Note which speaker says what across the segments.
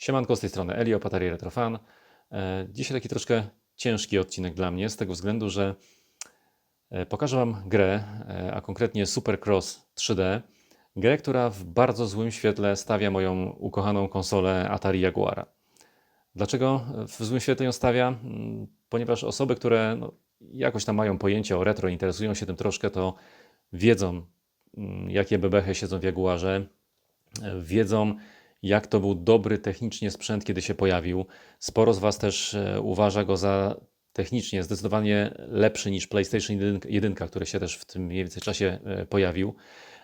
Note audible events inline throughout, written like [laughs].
Speaker 1: Siemanko, z tej strony Elio, Patari Retrofan. E, Dzisiaj taki troszkę ciężki odcinek dla mnie, z tego względu, że e, pokażę Wam grę, e, a konkretnie Supercross 3D. Grę, która w bardzo złym świetle stawia moją ukochaną konsolę Atari Jaguara. Dlaczego w złym świetle ją stawia? Mm, Ponieważ osoby, które no, jakoś tam mają pojęcie o retro, interesują się tym troszkę, to wiedzą, mm, jakie bebechy siedzą w Jaguarze, wiedzą, jak to był dobry technicznie sprzęt, kiedy się pojawił. Sporo z Was też e, uważa go za technicznie zdecydowanie lepszy niż PlayStation 1, 1, który się też w tym mniej więcej czasie e, pojawił.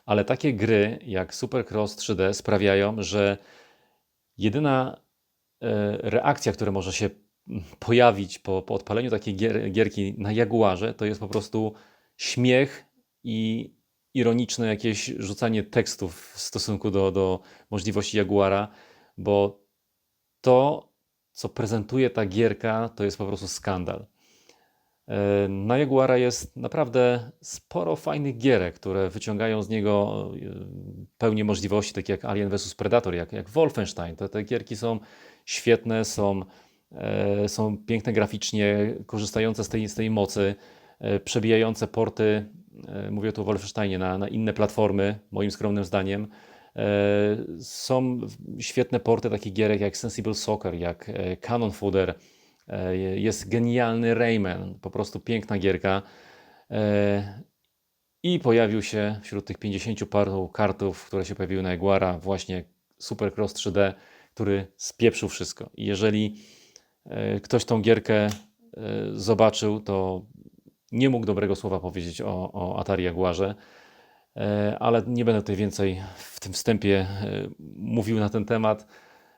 Speaker 1: Ale takie gry jak Supercross 3D sprawiają, że jedyna e, reakcja, która może się mm, pojawić po, po odpaleniu takiej gier, gierki na Jaguarze, to jest po prostu śmiech i ironiczne jakieś rzucanie tekstów w stosunku do, do możliwości Jaguara, bo to, co prezentuje ta gierka, to jest po prostu skandal. E, Na Jaguara jest naprawdę sporo fajnych gierek, które wyciągają z niego e, pełnię możliwości, takie jak Alien vs Predator, jak, jak Wolfenstein. Te, te gierki są świetne, są, e, są piękne graficznie, korzystające z tej, z tej mocy, przebijające porty, mówię tu o Wolfensteinie, na, na inne platformy, moim skromnym zdaniem. E, Są świetne porty takich gierek jak Sensible Soccer, jak e, Cannon Fodder, E, jest genialny Rayman, po prostu piękna gierka. E, I pojawił się wśród tych 50 paru kartów, które się pojawiły na Jaguara, właśnie Supercross 3D, który spieprzył wszystko. I jeżeli e, ktoś tą gierkę e, zobaczył, to nie mógł dobrego słowa powiedzieć o, o Atari Jaguarze. E, Ale nie będę tutaj więcej w tym wstępie e, mówił na ten temat.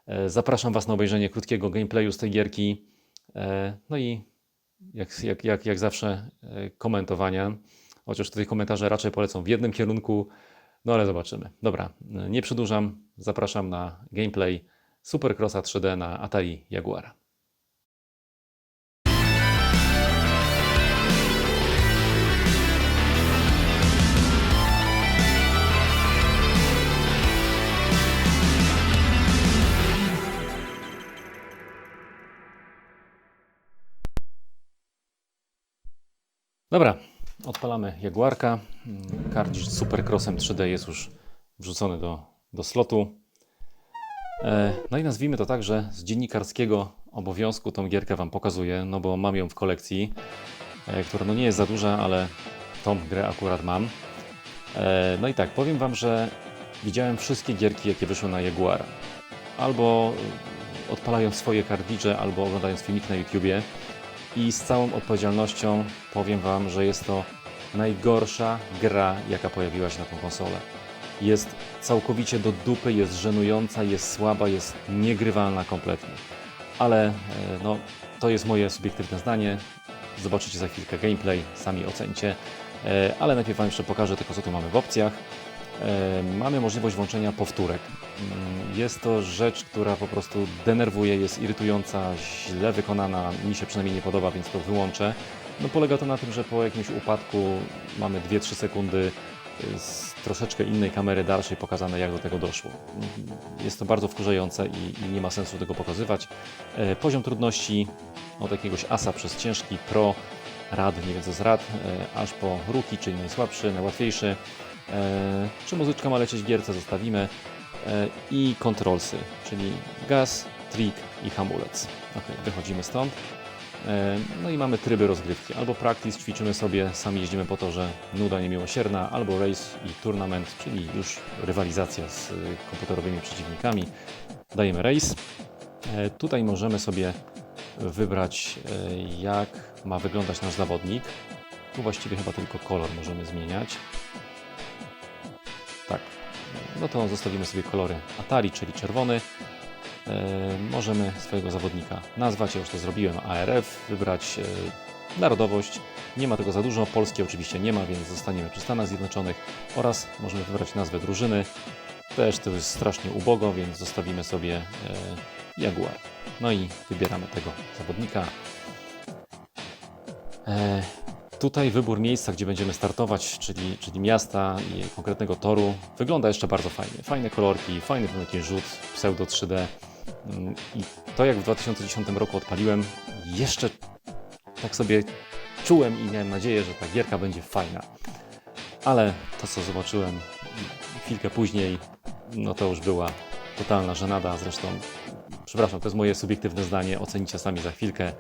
Speaker 1: E, Zapraszam Was na obejrzenie krótkiego gameplayu z tej gierki. No i jak, jak, jak, jak zawsze komentowania, chociaż tutaj komentarze raczej polecą w jednym kierunku, no ale zobaczymy. Dobra, nie przedłużam, zapraszam na gameplay Supercrossa 3D na Atari Jaguara. Dobra, odpalamy Jaguarka. Mm, Kardzisz Supercrossem 3D jest już wrzucony do, do slotu. E, No i nazwijmy to tak, że z dziennikarskiego obowiązku tą gierkę Wam pokazuję, no bo mam ją w kolekcji, e, która no nie jest za duża, ale tą grę akurat mam. E, No i tak, powiem Wam, że widziałem wszystkie gierki, jakie wyszły na Jaguara. Albo odpalając swoje kartridże, albo oglądając filmik na YouTubie. I z całą odpowiedzialnością powiem Wam, że jest to najgorsza gra, jaka pojawiła się na tą konsolę. Jest całkowicie do dupy, jest żenująca, jest słaba, jest niegrywalna kompletnie. Ale e, no, to jest moje subiektywne zdanie. Zobaczycie za chwilkę gameplay, sami ocencie. E, Ale najpierw Wam jeszcze pokażę tylko, co tu mamy w opcjach. E, Mamy możliwość włączenia powtórek. Mm, Jest to rzecz, która po prostu denerwuje, jest irytująca, źle wykonana, mi się przynajmniej nie podoba, więc to wyłączę. No polega to na tym, że po jakimś upadku mamy 2-3 sekundy y, z troszeczkę innej kamery dalszej pokazane, jak do tego doszło. Mm, Jest to bardzo wkurzające i, i nie ma sensu tego pokazywać. E, Poziom trudności od jakiegoś asa przez ciężki, pro, rad, nie wiem co z rad, e, aż po ruki, czyli najsłabszy, najłatwiejszy. E, Czy muzyczka ma lecieć w gierce, zostawimy. E, I kontrolsy, czyli gaz, trik i hamulec. Ok, wychodzimy stąd. E, No i mamy tryby rozgrywki. Albo practice, ćwiczymy sobie, sami jeździmy po torze, nuda niemiłosierna, albo race i tournament, czyli już rywalizacja z komputerowymi przeciwnikami. Dajemy race. Tutaj możemy sobie wybrać, jak ma wyglądać nasz zawodnik. Tu właściwie chyba tylko kolor możemy zmieniać. Tak. No to zostawimy sobie kolory Atari, czyli czerwony. E, możemy swojego zawodnika nazwać, ja już to zrobiłem, ARF, wybrać e, narodowość. Nie ma tego za dużo, Polski oczywiście nie ma, więc zostaniemy przy Stanach Zjednoczonych oraz możemy wybrać nazwę drużyny. Też to jest strasznie ubogo, więc zostawimy sobie e, Jaguar. No i wybieramy tego zawodnika. Tutaj wybór miejsca, gdzie będziemy startować, czyli, czyli miasta i konkretnego toru, wygląda jeszcze bardzo fajnie. Fajne kolorki, fajny taki rzut pseudo 3D. Mm, I to jak w 2010 roku odpaliłem, jeszcze tak sobie czułem i miałem nadzieję, że ta gierka będzie fajna. Ale to, co zobaczyłem chwilkę później, no to już była totalna żenada. Zresztą, przepraszam, to jest moje subiektywne zdanie, ocenicie sami za chwilkę.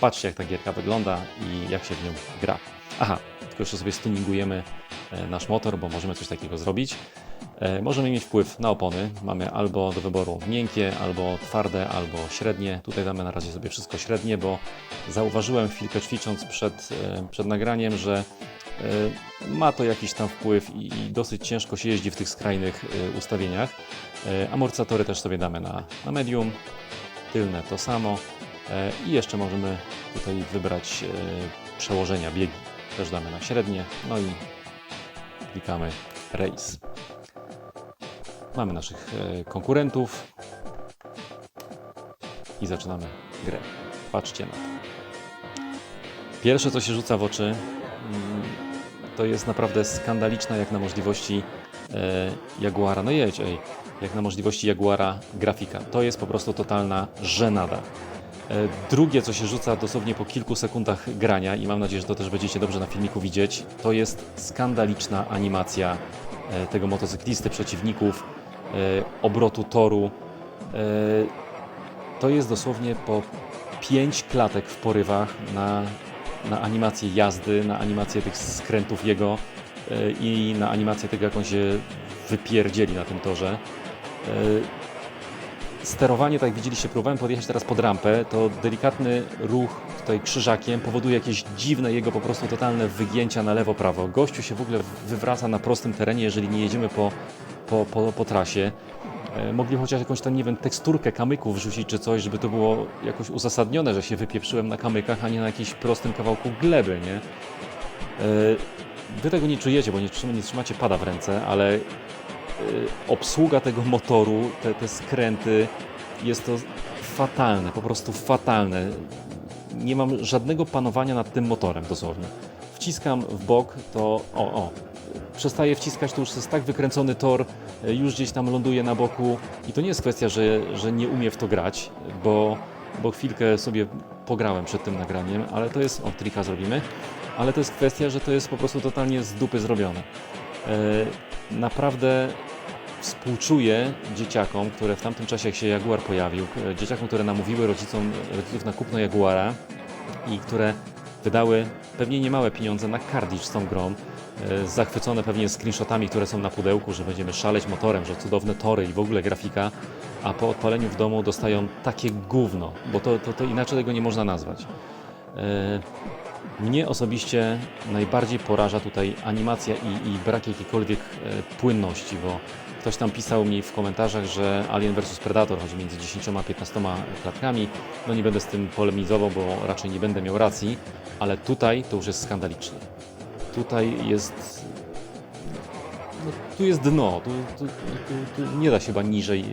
Speaker 1: Patrzcie, jak ta gierka wygląda i jak się w nią gra. Aha, tylko jeszcze sobie stuningujemy e, nasz motor, bo możemy coś takiego zrobić. E, Możemy mieć wpływ na opony. Mamy albo do wyboru miękkie, albo twarde, albo średnie. Tutaj damy na razie sobie wszystko średnie, bo zauważyłem chwilkę ćwicząc przed, e, przed nagraniem, że ma to jakiś tam wpływ i, dosyć ciężko się jeździ w tych skrajnych ustawieniach. Amortyzatory też sobie damy na, na medium, tylne to samo i jeszcze możemy tutaj wybrać e, przełożenia biegi. Też damy na średnie, no i klikamy Race. Mamy naszych e, konkurentów i zaczynamy grę. Patrzcie na to. Pierwsze, co się rzuca w oczy, mm, to jest naprawdę skandaliczna jak na możliwości e, Jaguara. No jedź, ej, jak na możliwości Jaguara grafika. To jest po prostu totalna żenada. E, Drugie, co się rzuca dosłownie po kilku sekundach grania, i mam nadzieję, że to też będziecie dobrze na filmiku widzieć, to jest skandaliczna animacja e, tego motocyklisty, przeciwników, e, obrotu toru. To jest dosłownie po pięć klatek w porywach na, na animację jazdy, na animację tych skrętów jego i na animację tego, jak on się wypierdzieli na tym torze. Sterowanie, tak jak widzieliście, próbowałem podjechać teraz pod rampę, to delikatny ruch tutaj krzyżakiem powoduje jakieś dziwne jego po prostu totalne wygięcia na lewo, prawo. Gościu się w ogóle wywraca na prostym terenie, jeżeli nie jedziemy po, po, po, po trasie. E, Mogli chociaż jakąś tam, nie wiem, teksturkę kamyków wrzucić czy coś, żeby to było jakoś uzasadnione, że się wypieprzyłem na kamykach, a nie na jakimś prostym kawałku gleby, nie? E, Wy tego nie czujecie, bo nie, trzyma, nie trzymacie pada w ręce, ale obsługa tego motoru, te, te skręty, jest to fatalne, po prostu fatalne. Nie mam żadnego panowania nad tym motorem dosłownie. Wciskam w bok, to o, o, przestaję wciskać, to już jest tak wykręcony tor, y, już gdzieś tam ląduje na boku i to nie jest kwestia, że, że nie umie w to grać, bo, bo chwilkę sobie pograłem przed tym nagraniem, ale to jest, o, trika zrobimy, ale to jest kwestia, że to jest po prostu totalnie z dupy zrobione. E, naprawdę współczuję dzieciakom, które w tamtym czasie, jak się Jaguar pojawił, e, dzieciakom, które namówiły rodzicom, rodziców na kupno Jaguara i które wydały pewnie niemałe pieniądze na kardisz z tą grą, e, zachwycone pewnie screenshotami, które są na pudełku, że będziemy szaleć motorem, że cudowne tory i w ogóle grafika, a po odpaleniu w domu dostają takie gówno, bo to, to, to inaczej tego nie można nazwać. Mnie osobiście najbardziej poraża tutaj animacja i, i brak jakiejkolwiek e, płynności, bo ktoś tam pisał mi w komentarzach, że Alien vs Predator chodzi między 10 a 15 klatkami. No nie będę z tym polemizował, bo raczej nie będę miał racji, ale tutaj to już jest skandaliczne. Tutaj jest. No, tu jest dno, tu, tu, tu, tu nie da się chyba niżej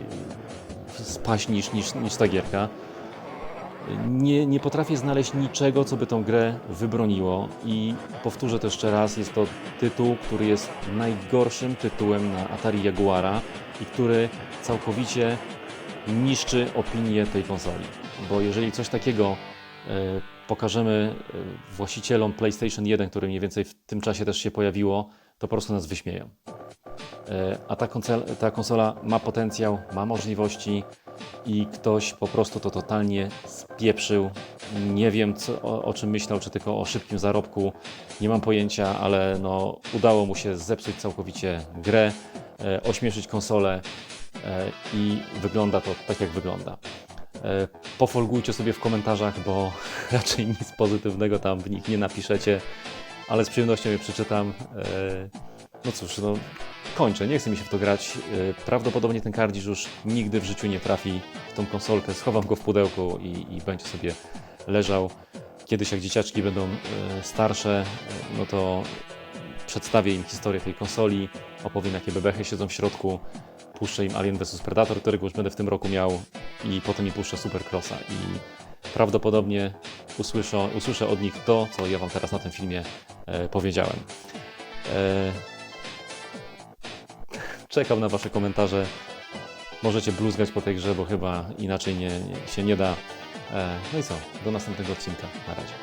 Speaker 1: spaść niż, niż, niż ta gierka nie, nie potrafię znaleźć niczego, co by tą grę wybroniło. I powtórzę to jeszcze raz, jest to tytuł, który jest najgorszym tytułem na Atari Jaguara i który całkowicie niszczy opinię tej konsoli. Bo jeżeli coś takiego e, pokażemy e, właścicielom PlayStation 1, które mniej więcej w tym czasie też się pojawiło, to po prostu nas wyśmieją. E, A ta konsola, ta konsola ma potencjał, ma możliwości i ktoś po prostu to totalnie spieprzył. Nie wiem co, o, o czym myślał, czy tylko o szybkim zarobku, nie mam pojęcia, ale no, udało mu się zepsuć całkowicie grę, e, ośmieszyć konsolę e, i wygląda to tak, jak wygląda. E, Pofolgujcie sobie w komentarzach, bo [laughs] raczej nic pozytywnego tam w nich nie napiszecie, ale z przyjemnością je przeczytam. E, No cóż, no kończę, nie chce mi się w to grać. E, Prawdopodobnie ten kardzisz już nigdy w życiu nie trafi w tą konsolkę. Schowam go w pudełku i, i będzie sobie leżał. Kiedyś jak dzieciaczki będą e, starsze, e, no to przedstawię im historię tej konsoli, opowiem jakie bebechy siedzą w środku, puszczę im Alien vs Predator, którego już będę w tym roku miał i potem im puszczę Supercrossa i prawdopodobnie usłyszę, usłyszę od nich to, co ja Wam teraz na tym filmie e, powiedziałem. E, czekam na Wasze komentarze. możecie bluzgać po tej grze, bo chyba inaczej nie, nie, się nie da. E, No i co? Do następnego odcinka. Na razie.